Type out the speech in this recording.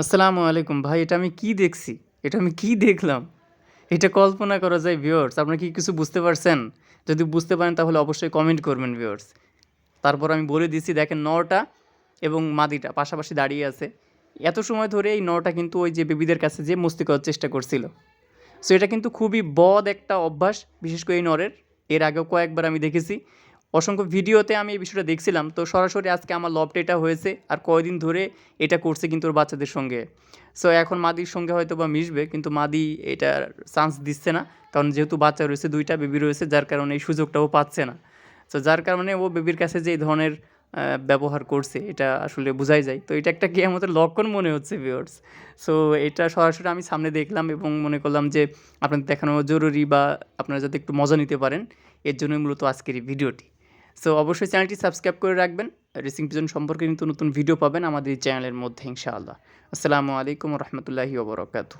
আসসালামু আলাইকুম, ভাই, এটা আমি কি দেখছি? এটা আমি কি দেখলাম? এটা কল্পনা করা যায় ভিউয়ার্স আপনারা কি কিছু বুঝতে পারছেন? যদি বুঝতে পারেন, তাহলে অবশ্যই কমেন্ট করবেন ভিউয়ার্স তারপর আমি বলে দিছি দেখেন নটা এবং মাদিটা পাশাপাশি দাঁড়িয়ে আছে। এত সময় ধরে এই নটা কিন্তু ওই যে বেবিদের কাছে যে মস্তি করার চেষ্টা করছিল। সো এটা কিন্তু খুবই বদ একটা অভ্যাস, বিশেষ করে এই নরের। এর আগেও কয়েকবার আমি দেখেছি। অসংখ্য ভিডিওতে আমি এই বিষয়টা দেখছিলাম। তো সরাসরি আজকে আমার লবটা এটা হয়েছে আর কয়দিন ধরে এটা করছে কিন্তু ওর বাচ্চাদের সঙ্গে। সো এখন মাদির সঙ্গে হয়তো বা মিশবে, কিন্তু মাদি এটা চান্স দিচ্ছে না। কারণ যেহেতু বাচ্চা রয়েছে, দুইটা বেবি রয়েছে, যার কারণে এই সুযোগটাও পাচ্ছে না। সো যার কারণে ও বেবির কাছে যে এই ধরনের ব্যবহার করছে, এটা আসলে বোঝাই যায়। তো এটা একটা কি আমাদের লক্ষণ মনে হচ্ছে ভিউয়ার্স সো এটা সরাসরি আমি সামনে দেখলাম এবং মনে করলাম যে আপনাদের দেখানো জরুরি বা আপনারা যাতে একটু মজা নিতে পারেন, এর জন্যই মূলত আজকের এই ভিডিওটি সো অবশ্যই চ্যানেলটি সাবস্ক্রাইব করে রাখবেন। রেসিং পিজন সম্পর্কে কিন্তু নতুন ভিডিও পাবেন আমাদের চ্যানেলের মধ্যে, ইনশাআল্লাহ। আসসালামু আলাইকুম রহমতুল্লাহি ওবরাকাতু